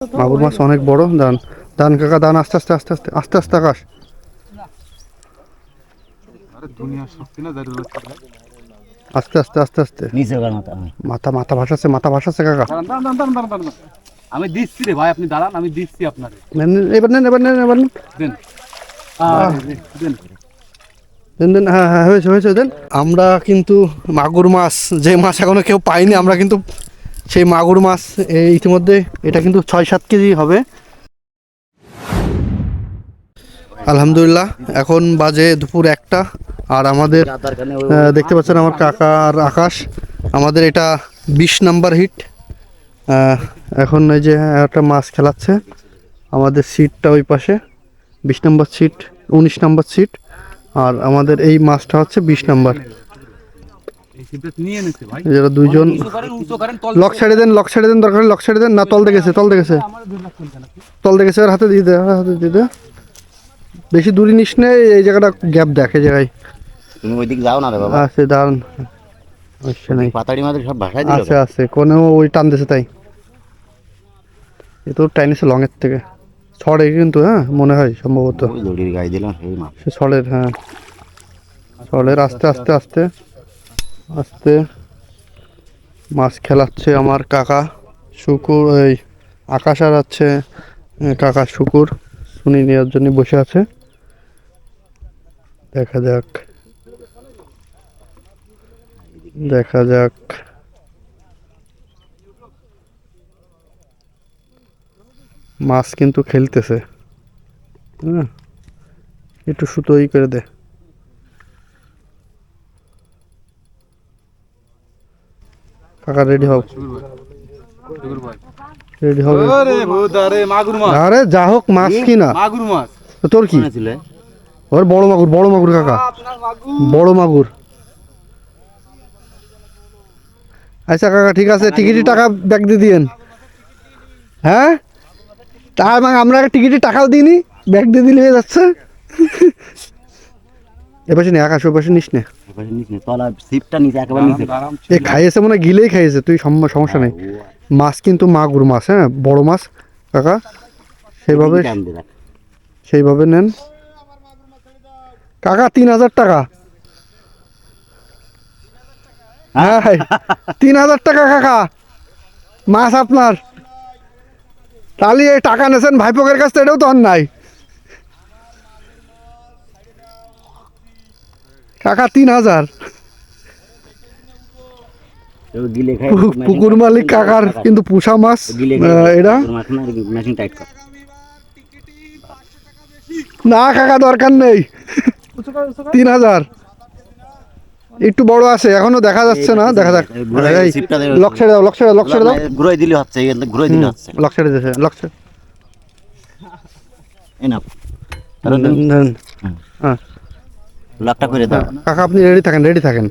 মাগুর মাছ অনেক বড় দান দান কাকা দান আস্তে আস্তে আস্তে আস্তে আস্তে আস্তে আকাশ। আস্তে আস্তে আস্তে আস্তে। মাথা মাথা মাথা ভাসাচ্ছে মাথা ভাসাচ্ছে কাকা। আমি দিচ্ছি রে ভাই আপনি দাঁড়ান আমি দিচ্ছি আপনারে। নেন, নেন, এবার নেন এবার নেন এবার নেন। দেন। আহ, দেন। দেন দেন হ্যাঁ হ্যাঁ হয়েছে হয়েছে দেন। আমরা কিন্তু মাগুর মাছ যে মাছ এখনও কেউ পাইনি আমরা কিন্তু সেই মাগুর মাছ ইতিমধ্যে এটা কিন্তু ছয় সাত কেজি হবে। আলহামদুলিল্লাহ, এখন বাজে দুপুর একটা, আর আমাদের দেখতে পাচ্ছেন আমার কাকা আর আকাশ। আমাদের এটা বিশ নাম্বার হিট। এখন এই যে একটা মাছ খেলাচ্ছে, আমাদের সিটটা ওই পাশে, বিশ নাম্বার সিট, উনিশ নাম্বার সিট, আর আমাদের এই মাছটা হচ্ছে বিশ নাম্বার এই সিপটা নিয়ে এনেছে ভাই যারা দুইজন লক ছেড়ে দেন লক ছেড়ে দেন দরকার লক ছেড়ে দেন। না তল দেখেছে তল দেখেছে। আমার দুই লাখ তল দেখেছে আর হাতে দিয়ে দে হাতে দিয়ে দে। বেশি দূরে নিস নে এই জায়গাটা গ্যাপ দেখ এই জায়গায়। তুমি যাও না রে বাবা। আছে দাঁড়ান। আচ্ছা নাই পাতাড়ি মাদের সব ভাষায় দিল আছে আছে কোনো ওই টান দিছে তাই। এ তো টাইনিছে লংয়ের থেকে। ছড়ে কিন্তু হ্যাঁ মনে হয় সম্ভবত। ওই দড়ির গায়ে দিলাম সেই মাছ সে ছড়ের হ্যাঁ। ছড়ের আস্তে আস্তে আস্তে। আস্তে মাছ খেলাচ্ছে আমার কাকা শুকুর, এই আকাশ আর আছে কাকা শুকুর শুনি নেওয়ার জন্য বসে আছে। দেখা যাক। দেখা যাক। মাছ কিন্তু খেলতেছে। হ্যাঁ একটু সুতোই করে দে। কাকা রেডি হও। রেডি হবে আরে ভূত আরে মাগুর মাছ। আরে যা হোক মাছ কি না মাগুর মাছ। তোর কি? ওর বড় মাগুর বড় মাগুর কাকা। বড় মাগুর। আচ্ছা কাকা ঠিক আছে টিকিটের টাকা ব্যাক দিয়ে দিয়েন। হ্যাঁ? তা মানে আমরা টিকিটের টাকাও দিইনি ব্যাগ দিয়ে দিলে হয়ে যাচ্ছে। এপাশে নে আকাশ ওই পাশে নিস নে। এপাশে নিচে তলা সিপটা নিচে একেবারে নিচে। এ খাইয়েছে মনে হয় গিলেই খাইয়েছে তুই সম- সমস্যা নেই। মাছ কিন্তু মাগুর মাছ হ্যাঁ বড় মাছ কাকা। সেইভাবে সেইভাবে নেন। কাকা তিন হাজার টাকা। হ্যাঁ তিন হাজার টাকা কাকা। মাছ আপনার। তাহলে এই টাকা নেছেন ভাইপোকের কাছ থেকে এটাও তো নাই কাকা তিন হাজার। পুকুর মালিক কাকার কিন্তু পুষা মাছ এটা না কাকা দরকার নেই। তিন হাজার। একটু বড় আছে এখনও দেখা যাচ্ছে না দেখা যাক। লক ছেড়ে দাও লক ছেড়ে লক ছেড়ে দাও। ঘুরাই দিলে হচ্ছে ঘুরাই দিলে হচ্ছে। লক ছেড়ে দিয়েছে লক ছেড়ে দেন। হুম। হ্যাঁ। লকটা করে দাও। কাকা আপনি রেডি থাকেন রেডি থাকেন।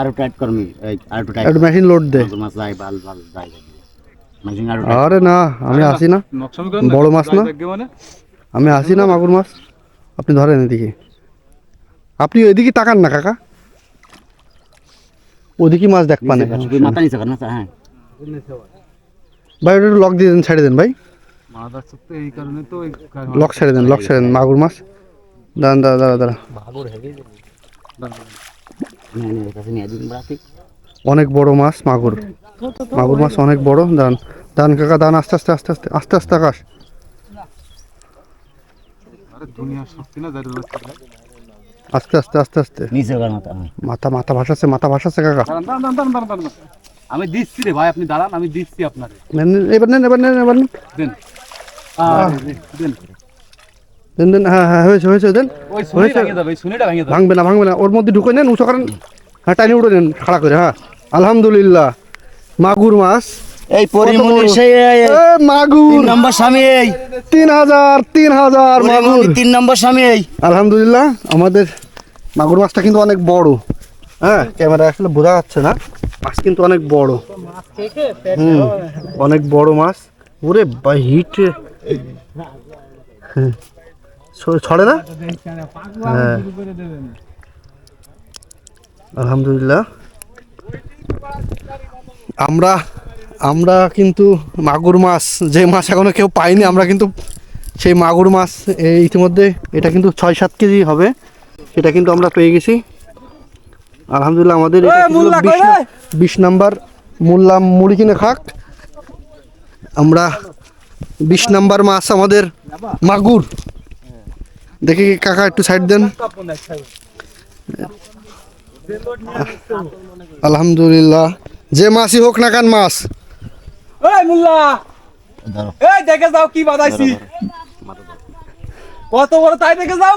আরও টাইট করমি এই আরও টাইট একটু মেশিন লোড দে। মাছ যাই বাল বাল যাই মেশিন আরও আরে না আমি আসি না। বড় মাছ না? মানে? আমি আসি না মাগুর মাছ। আপনি ধরেন এদিকে। আপনি ওইদিকে তাকান না কাকা। ওদিকে মাছ দেখ পানে। শুধু মাথা নিচে না হ্যাঁ। ভাই ওটা একটু লক দিয়ে দেন ছেড়ে দেন ভাই। মাছ আসছে তো এই কারণে লক ছেড়ে দেন লক ছেড়ে দেন মাগুর মাছ। দাঁড়ান দাঁড়া দাঁড়া দাঁড়া অনেক বড় মাছ মাগুর। মাগুর মাছ অনেক বড় দান দান কাকা দান আস্তে আস্তে আস্তে আস্তে আস্তে আস্তে আকাশ। আস্তে আস্তে আস্তে আস্তে। মাথা আমি মাথা মাথা ভাসাচ্ছে মাথা ভাসাচ্ছে কাকা। আমি দিচ্ছি রে ভাই আপনি দাঁড়ান আমি দিচ্ছি আপনারে। এবার নেন এবার নেন এবার নেন। দেন। দেন। দেন দেন হ্যাঁ হ্যাঁ হয়েছে হয়েছে দেন। ওই শুনিটা ভেঙে যাবে ওই শুনিটা ভেঙে যাবে ভাঙবে না ভাঙবে না ওর মধ্যে ঢুকে নেন উঁচু করেন। হ্যাঁ টাইনি উঠে নেন খাড়া করে হ্যাঁ। আলহামদুলিল্লাহ। মাগুর মাছ। এই পরিমণির সেই মাগুর। তিন নম্বর স্বামী এই। তিন হাজার তিন হাজার মাগুর। তিন নম্বর স্বামী এই। আলহামদুলিল্লাহ আমাদের মাগুর মাছটা কিন্তু অনেক বড়। হ্যাঁ ক্যামেরা আসলে বোঝা যাচ্ছে না মাছ কিন্তু অনেক বড়। হুম অনেক বড় মাছ। ওরে বা হিট হ্যাঁ। ছড়ে না? হ্যাঁ। আলহামদুলিল্লাহ। আমরা আমরা কিন্তু মাগুর মাছ যে মাছ এখনও কেউ পাইনি আমরা কিন্তু সেই মাগুর মাছ এই ইতিমধ্যে এটা কিন্তু ছয় সাত কেজি হবে সেটা কিন্তু আমরা পেয়ে গেছি। আলহামদুলিল্লাহ আমাদের বিশ নাম্বার মোল্লা মুড়ি কিনে খাক। আমরা বিশ নাম্বার মাছ আমাদের মাগুর। দেখি কাকা একটু সাইড দেন। আলহামদুলিল্লাহ। যে মাছই হোক না কান মাছ। এই মুল্লা। এই দেখে যাও কি বাদাইছি। কত বড় তাই দেখে যাও।